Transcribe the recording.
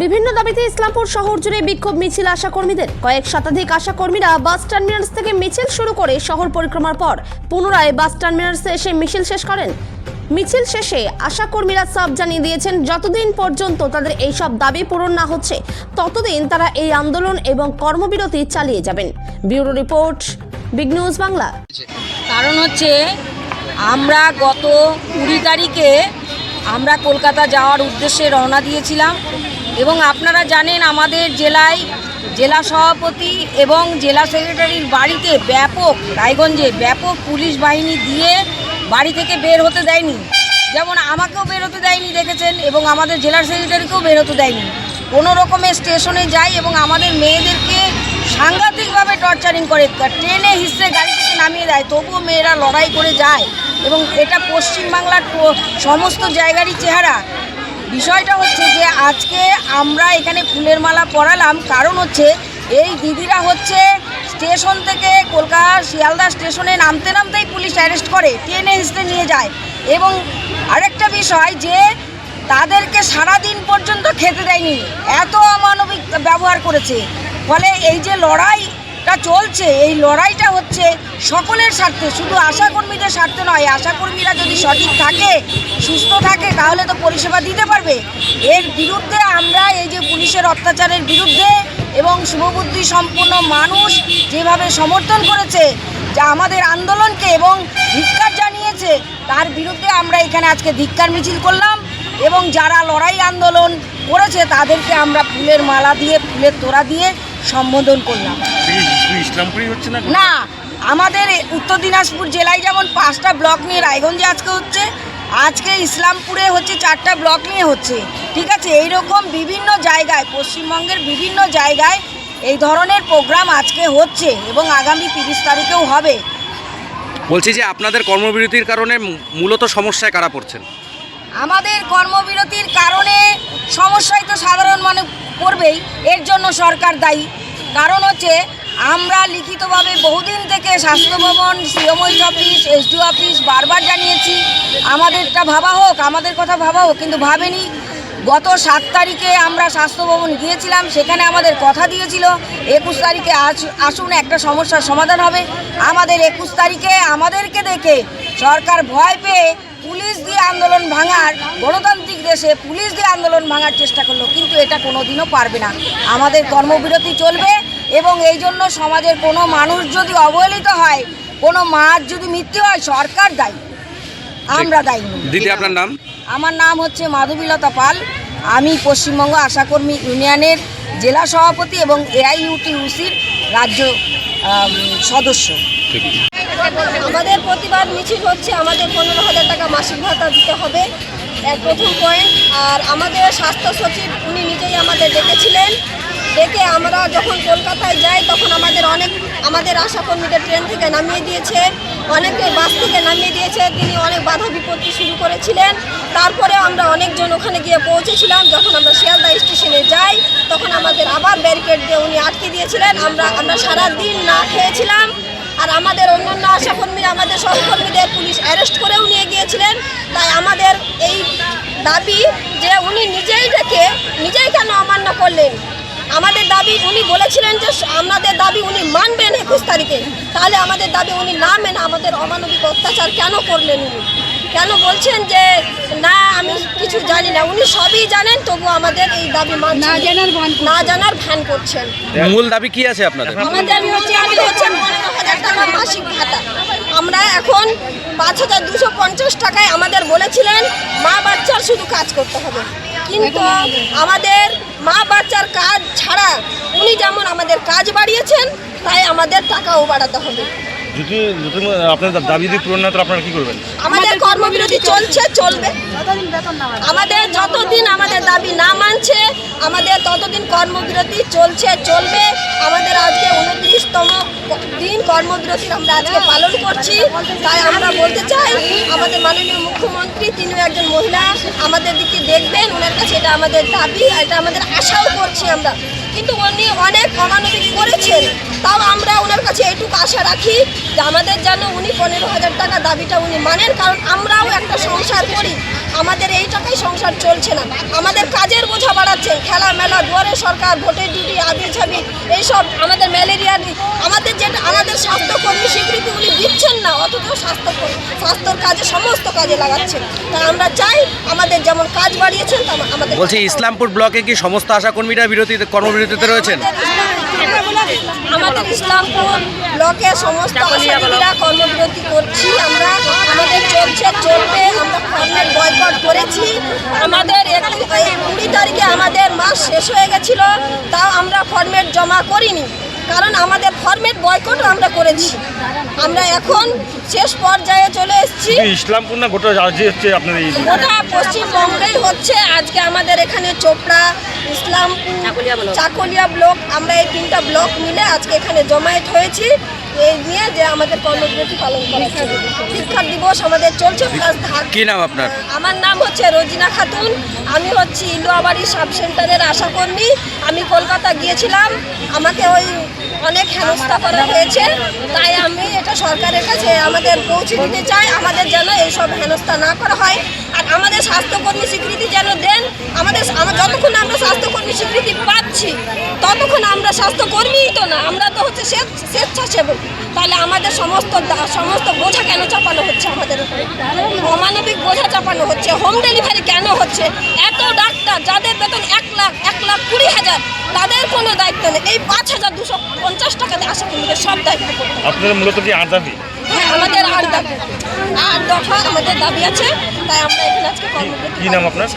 বিভিন্ন দাবিতে ইসলামপুর শহর জুড়ে বিক্ষোভ মিছিল আশাকর্মীদের। কয়েক শতাধিক আশাকর্মীরা বাস টার্মিনালস থেকে মিছিল শুরু করে শহর পরিক্রমার পর। পুনরায় বাস টার্মিনালসে এসে মিছিল শেষ করেন। মিছিল শেষে আশাকর্মীরা সাফ জানিয়ে দিয়েছেন, যতদিন পর্যন্ত তাদের এইসব দাবি পূরণ না হচ্ছে, ততদিন তারা এই আন্দোলন এবং কর্মবিরতি চালিয়ে যাবেন। Bureau report, Big News Bangla. কারণ হচ্ছে, আমরা গত কুড়ি তারিখে আমরা কলকাতা যাওয়ার উদ্দেশ্যে রওনা দিয়েছিলাম। এবং আপনারা জানেন আমাদের জেলায় জেলা সভাপতি এবং জেলা সেক্রেটারির বাড়িতে ব্যাপক, রায়গঞ্জে ব্যাপক পুলিশ বাহিনী দিয়ে বাড়ি থেকে বের হতে দেয়নি। যেমন আমাকেও বের হতে দেয়নি দেখেছেন এবং আমাদের জেলার সেক্রেটারিকেও বের হতে দেয়নি। কোনো রকমের স্টেশনে যাই এবং আমাদের মেয়েদেরকে সাংঘাতিকভাবে টর্চারিং করে, ট্রেনে হিসেবে গাড়ি থেকে নামিয়ে দেয়, তবুও মেয়েরা লড়াই করে যায় এবং এটা পশ্চিমবাংলার সমস্ত জায়গারই চেহারা। বিষয়টা হচ্ছে যে আজকে আমরা এখানে ফুলের মালা পরালাম। কারণ হচ্ছে এই দিদিরা হচ্ছে স্টেশন থেকে কলকাতা শিয়ালদা স্টেশনে নামতে নামতেই পুলিশ অ্যারেস্ট করে ট্রেনে হিসেবে নিয়ে যায়। এবং আরেকটা বিষয় যে তাদেরকে সারা দিন পর্যন্ত খেতে দেয়নি, এত অমানবিক ব্যবহার করেছে। ফলে এই যে লড়াইটা চলছে, এই লড়াইটা হচ্ছে সকলের স্বার্থে, শুধু আশাকর্মীদের স্বার্থে নয়, আশাকর্মীরা যদি সঠিক থাকে, সুস্থ থাকে, তাহলে তো পরিষেবা দিতে পারবে। এর বিরুদ্ধে আমরা এই যে পুলিশের অত্যাচারের বিরুদ্ধে এবং শুভবুদ্ধি সম্পন্ন মানুষ যেভাবে সমর্থন করেছে, যা আমাদের আন্দোলনকে এবং ধিক্কার জানিয়েছে, তার বিরুদ্ধে আমরা এখানে আজকে ধিক্কার মিছিল করলাম এবং যারা লড়াই আন্দোলন করেছে, তাদেরকে আমরা ফুলের মালা দিয়ে, ফুলের তোড়া দিয়ে সম্বোধন করলাম। ইসলামপুরই হচ্ছে না না আমাদের উত্তর দিনাজপুর জেলায় যেমন পাঁচটা ব্লক নিয়ে রায়গঞ্জে আজকে হচ্ছে আজকে ইসলামপুরে হচ্ছে চারটা ব্লক নিয়ে হচ্ছে ঠিক আছে? এই রকম বিভিন্ন জায়গায় পশ্চিমবঙ্গের বিভিন্ন জায়গায় এই ধরনের প্রোগ্রাম আজকে হচ্ছে এবং আগামী তিরিশ তারিখেও হবে। বলছি যে আপনাদের কর্মবিরতির কারণে মূলত সমস্যায় কারা পড়ছেন? আমাদের কর্মবিরতির কারণে সমস্যায় তো সাধারণ মানুষ পড়বেই এর জন্য সরকার দায়ী। কারণ হচ্ছে আমরা লিখিতভাবে বহুদিন থেকে স্বাস্থ্য ভবন সিএমওইচ অফিস এসডিও অফিস বারবার জানিয়েছি, আমাদেরটা ভাবা হোক, আমাদের কথা ভাবা হোক, কিন্তু ভাবেনি। গত সাত তারিখে আমরা স্বাস্থ্য ভবন গিয়েছিলাম, সেখানে আমাদের কথা দিয়েছিল, একুশ তারিখে আস- আসুন, একটা সমস্যার সমাধান হবে। আমাদের একুশ তারিখে আমাদেরকে দেখে সরকার ভয় পেয়ে পুলিশ দিয়ে আন্দোলন ভাঙার গণতান্ত্রিক দেশে পুলিশ দিয়ে আন্দোলন ভাঙার চেষ্টা করল কিন্তু এটা কোনোদিনও পারবে না। আমাদের কর্মবিরতি চলবে এবং এই জন্য সমাজের কোনো মানুষ যদি অবহেলিত হয় কোনো মার যদি মৃত্যু হয় সরকার দায়ী। আমরা দায়ী দিদি আপনার নাম? আমার নাম হচ্ছে মাধবীলতা পাল। আমি পশ্চিমবঙ্গ আশাকর্মী ইউনিয়নের জেলা সভাপতি এবং এআইইউটিউসির রাজ্য সদস্য। আমাদের প্রতিবাদ মিছিল হচ্ছে আমাদের পনেরো হাজার টাকা মাসিক ভাতা দিতে হবে। প্রথম পয়েন্ট আর আমাদের স্বাস্থ্য সচিব, উনি নিজেই আমাদের ডেকেছিলেন। ডেকে আমরা যখন কলকাতায় যাই, তখন আমাদের অনেক, আমাদের আশাকর্মীদের ট্রেন থেকে নামিয়ে দিয়েছে। অনেকে বাস থেকে নামিয়ে দিয়েছে। তিনি অনেক বাধা বিপত্তি শুরু করেছিলেন। তারপরে আমরা অনেকজন ওখানে গিয়ে পৌঁছেছিলাম। যখন আমরা শিয়ালদা স্টেশনে যাই, তখন আমাদের আবার ব্যারিকেড দিয়ে উনি আটকে দিয়েছিলেন। আমরা আমরা সারা দিন না খেয়েছিলাম। আর আমাদের অন্যান্য আশাকর্মী আমাদের সহকর্মীদের পুলিশ অ্যারেস্ট করেও নিয়ে গিয়েছিলেন। তাই আমাদের এই দাবি যে উনি নিজেই ডেকে নিজেই কেন অমান্য করলেন? আমাদের দাবি উনি বলেছিলেন যে আমাদের দাবি উনি মানবেন একুশ তারিখে। তাহলে আমাদের দাবি উনি না মেনে আমাদের অমানবিক অত্যাচার কেন করলেন উনি? কেন বলছেন যে না আমি কিছু জানি না। উনি সবই জানেন তবু আমাদের এই দাবি না জানার না জানার ভ্যান করছেন। মূল দাবি কি আছে আপনাদের? আমাদের হচ্ছে আমাদের হচ্ছে টাকা মাসিক ভাতা। আমরা এখন পাঁচ হাজার দুশো পঞ্চাশ টাকায় আমাদের বলেছিলেন মা বাচ্চার শুধু কাজ করতে হবে। কিন্তু আমাদের মা বাচ্চার কাজ ছাড়া উনি যেমন আমাদের কাজ বাড়িয়েছেন তাই আমাদের টাকাও বাড়াতে হবে। যদি যদি আপনার দাবি যদি পূরণ না আপনারা কি করবেন? আমাদের কর্মবিরতি চলছে চলবে। আমাদের যতদিন আমাদের দাবি না মানছে আমাদের ততদিন কর্মবিরতি চলছে চলবে। আমাদের আজকে উনত্রিশতম দিন কর্মবিরতি আমরা আজকে পালন করছি। তাই আমরা বলতে চাই, আমাদের মাননীয় মুখ্যমন্ত্রী, তিনিও একজন মহিলা, আমাদের দিকে দেখবেন, ওনার কাছে এটা আমাদের দাবি এটা আমাদের আশাও করছি আমরা। কিন্তু উনি অনেক অমানবিক করেছেন, তাও আমরা ওনার কাছে এইটুকু আশা রাখি যে আমাদের যেন উনি পনেরো হাজার টাকা দাবিটা উনি মানেন, কারণ আমরাও একটা সংসার করি। আমাদের এই টাকায় সংসার চলছে না। আমাদের কাজের বোঝা বাড়াচ্ছেন খেলা মেলা দুয়ারে সরকার, ভোটের ডিউটি আবি ছাবি এইসব আমাদের ম্যালেরিয়া আমাদের যেটা আমাদের স্বাস্থ্যকর্মী স্বীকৃতি উনি দিচ্ছেন না অথচ স্বাস্থ্য স্বাস্থ্যর কাজে সমস্ত কাজে লাগাচ্ছেন। তাই আমরা চাই আমাদের যেমন কাজ বাড়িয়েছেন তেমন আমাদের বলছি ইসলামপুর ব্লকে কি সমস্ত আশাকর্মীরা বিরতিতে কর্মবিরতিতে রয়েছেন? আমাদের ইসলামপুর ব্লকে সমস্ত আশাকর্মীরা কর্মবিরতি করছি। আমরা আমাদের চলছে চলবে আমরা ফর্মের বয়কট করেছি। আমাদের একটু- এই কুড়ি তারিখে আমাদের মাস শেষ হয়ে গেছিল তাও আমরা ফর্মেট জমা করিনি। কারণ আমাদের ফর্মেট বয়কটও আমরা করেছি। আমরা এখন শেষ পর্যায়ে চলে এসেছি। ইসলামপুর না গোটা রাজ্যে হচ্ছে আপনার এই গোটা পশ্চিমবঙ্গেই হচ্ছে। আজকে আমাদের এখানে চোপড়া ইসলামপুর চাকলিয়া ব্লক। আমরা এই তিনটা ব্লক মিলে আজকে এখানে জমায়েত হয়েছি। এই নিয়ে যে আমাদের কর্মবিরতি পালন করা হচ্ছে। শিক্ষা দিবস আমাদের চলছে প্লাস কি নাম আপনার? আমার নাম হচ্ছে রোজিনা খাতুন। আমি হচ্ছি ইন্দুয়াবাড়ি সাব সেন্টারের আশাকর্মী। আমি কলকাতা গিয়েছিলাম। আমাকে ওই অনেক হেনস্থা করা হয়েছে, তাই আমি এটা সরকারের কাছে আমাদের পৌঁছে দিতে চাই, আমাদের যেন এইসব হেনস্থা না করা হয়। আর আমাদের স্বাস্থ্যকর্মী স্বীকৃতি যেন দেন, আমাদের যতক্ষণ আমরা স্বাস্থ্যকর্মী স্বীকৃতি পাচ্ছি, ততক্ষণ আমরা স্বাস্থ্যকর্মীই তো না, আমরা তো হচ্ছে স্বেচ্ছ- স্বেচ্ছাসেবক। তাহলে আমাদের সমস্ত সমস্ত বোঝা কেন চাপানো হচ্ছে আমাদের উপরে? অমানবিক বোঝা চাপানো হচ্ছে, হোম ডেলিভারি কেন হচ্ছে? এত ডাক্তার, যাদের বেতন এক লাখ এক লাখ কুড়ি হাজার তাদের কোনো দায়িত্ব নেই। এই পাঁচ হাজার দুশো পঞ্চাশ টাকাতে আসা কর্মীদের সব দায়িত্ব। আপনাদের মূলত কি আর দাবি? হ্যাঁ আমাদের আর দাবি। আর দফা আমাদের দাবি আছে তাই আমরা এখানে আজকে কর্মবিরতি কি নাম আপনার?